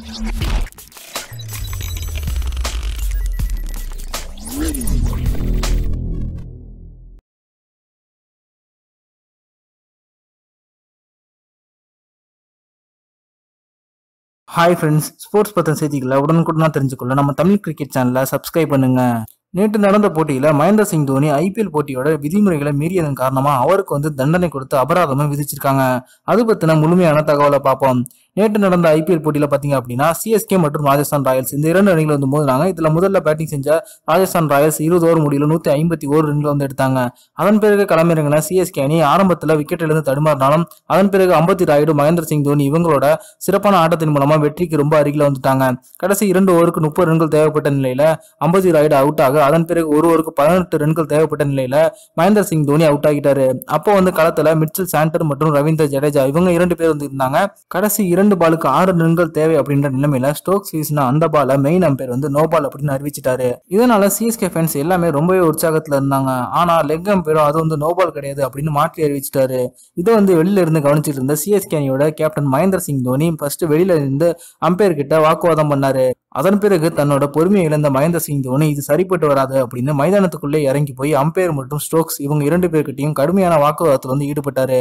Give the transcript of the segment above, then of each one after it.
Hi friends sports பற்றின செய்திகளை உடனுக்குடனாக தெரிஞ்சுக்கொள்ள நம்ம தமிழ் கிரிக்கெட் சேனலை சப்ஸ்கிரைப் பண்ணுங்க. நேற்று நடந்த போட்டியில மகேந்திர சிங் தோனி ஐபிஎல் போட்டியோட விதிமுறைகளை மீறியதன் காரணமா அவருக்கு வந்து தண்டனை கொடுத்து அபராதமும் விதிச்சிருக்காங்க. அது பத்தின முழுமையான தகவலை பார்ப்போம். நேற்று நடந்த ஐபிஎல் போட்டியில் பார்த்தீங்க அப்படின்னா சிஎஸ்கே மற்றும் ராஜஸ்தான் ராயல்ஸ் இந்த இரண்டு அணிகள் வந்து மோதினாங்க இதில் முதல்ல பேட்டிங் செஞ்ச ராஜஸ்தான் ராயல்ஸ் இருபது ஓவர் முடியல நூற்றி ஐம்பத்தி ஓரு ரன்கள் வந்து எடுத்தாங்க. அதன் பிறகு களமிறங்கின சிஎஸ்கே அணி ஆரம்பத்தில் விக்கெட்டிலிருந்து தடுமாறினாலும் அதன் பிறகு அம்பத்தி ராயுடு மகேந்திர சிங் தோனி இவங்களோட சிறப்பான ஆட்டத்தின் மூலமா வெற்றிக்கு ரொம்ப அருகில் வந்துட்டாங்க. கடைசி இரண்டு ஓவருக்கு முப்பது ரன்கள் தேவைப்பட்ட நிலையில அம்பத்தி ராயுடு அவுட் ஆக அதன் பிறகு ஒரு ஓவருக்கு பதினெட்டு ரன்கள் தேவைப்பட்ட நிலையில மகேந்திர சிங் தோனி அவுட் ஆகிட்டாரு. அப்போ வந்து களத்துல மிட்சல் சாண்டர் மற்றும் ரவீந்திர ஜடேஜா இவங்க இரண்டு பேர் வந்து இருந்தாங்க. கடைசி இரண்டு பாலுக்கு ஆறு ரன்கள் தேவை அப்படின்ற நிலைமையில ஸ்டோக்ஸ் வீசின அந்த பால மெயின் அம்பையர் வந்து நோ பால் அப்படின்னு அறிவிச்சிட்டாரு. இதனால சிஎஸ்கே ஃபேன்ஸ் எல்லாமே ரொம்பவே உற்சாகத்துல இருந்தாங்க. ஆனா லெக் அம்பையரும் அது வந்து நோ பால் கிடையாது அப்படின்னு மாற்றி அறிவிச்சிட்டாரு. இதை வந்து வெளியில இருந்து கவனிச்சிட்டு இருந்த சிஎஸ்கே அணியோட கேப்டன் மகேந்திர சிங் தோனி ஃபர்ஸ்ட் வெளியில இருந்து அம்பையர் கிட்ட வாக்குவாதம் பண்ணாரு. அதன் பிறகு தன்னோட பொறுமையை இழந்த மகேந்திர சிங் தோனி இது சரிப்பட்டு வராது அப்படின்னு மைதானத்துக்குள்ளே இறங்கி போய் அம்பையர் மற்றும் ஸ்டோக்ஸ் இவங்க இரண்டு பேர்கிட்டையும் கடுமையான வாக்குவாதத்தில் வந்து ஈடுபட்டாரு.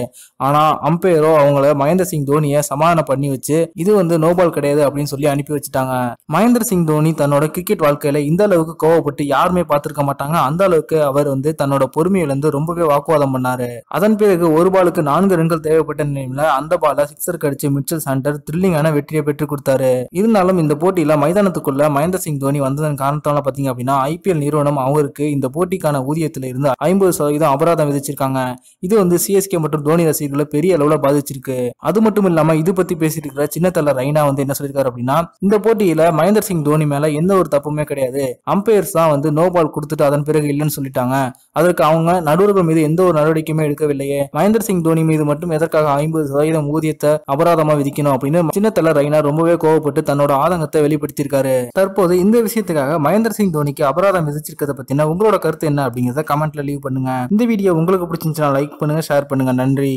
ஆனா அம்பையரோ அவங்கள மகேந்திர சிங் தோனியை சமாதானம் பண்ணி பண்ணி வச்சு இது வந்து நோபால் கிடையாது அப்படின்னு சொல்லி அனுப்பி வச்சுட்டாங்க. மகேந்திர சிங் தோனி தன்னோட கிரிக்கெட் வாழ்க்கையில இந்த அளவுக்கு கோவப்பட்டு யாருமே பார்த்திருக்க மாட்டாங்க. அந்த அளவுக்கு அவர் வந்து தன்னோட பொறுமையிலிருந்து ரொம்பவே வாக்குவாதம் பண்ணாரு. அதன் பிறகு ஒரு பாலுக்கு நான்கு ரன்கள் தேவைப்பட்ட நிலையில அந்த பால சிக்ஸர் கடிச்சு மிச்சல் சாண்டர் த்ரில்லிங்கான வெற்றியை பெற்றுக் கொடுத்தாரு. இருந்தாலும் இந்த போட்டியில மைதானத்துக்குள்ள மகேந்திர சிங் தோனி வந்ததன் காரணத்தால பாத்தீங்க அப்படின்னா ஐபிஎல் நிறுவனம் அவருக்கு இந்த போட்டிக்கான ஊதியத்துல இருந்து ஐம்பது சதவீதம் அபராதம் விதிச்சிருக்காங்க. இது வந்து சிஎஸ்கே மற்றும் தோனி ரசிகர்களை பெரிய அளவுல பாதிச்சிருக்கு. அது மட்டும் இல்லாம இது பத்தி பேசி பேசிட்டு இருக்கிற தலை ரைனா வந்து என்ன சொல்லியிருக்காரு அப்படின்னா இந்த போட்டியில மகேந்திர சிங் தோனி மேல எந்த ஒரு தப்புமே கிடையாது. அம்பையர்ஸ் தான் வந்து நோ பால் கொடுத்துட்டு அதன் பிறகு இல்லைன்னு சொல்லிட்டாங்க. அதற்கு அவங்க நடுவர்கள் மீது எந்த ஒரு நடவடிக்கையுமே எடுக்கவில்லையே. மகேந்திர சிங் தோனி மீது மட்டும் எதற்காக ஐம்பது சதவீதம் ஊதியத்தை அபராதமா விதிக்கணும் அப்படின்னு சின்ன தலை ரைனா ரொம்பவே கோவப்பட்டு தன்னோட ஆதங்கத்தை வெளிப்படுத்தியிருக்காரு. தற்போது இந்த விஷயத்துக்காக மகேந்திர சிங் தோனிக்கு அபராதம் விதிச்சிருக்கிறத பத்தின உங்களோட கருத்து என்ன அப்படிங்கறத கமெண்ட்ல லீவ் பண்ணுங்க. இந்த வீடியோ உங்களுக்கு பிடிச்சிருந்துச்சுன்னா லைக் பண்ணுங்க ஷேர் பண்ணுங்க. நன்றி.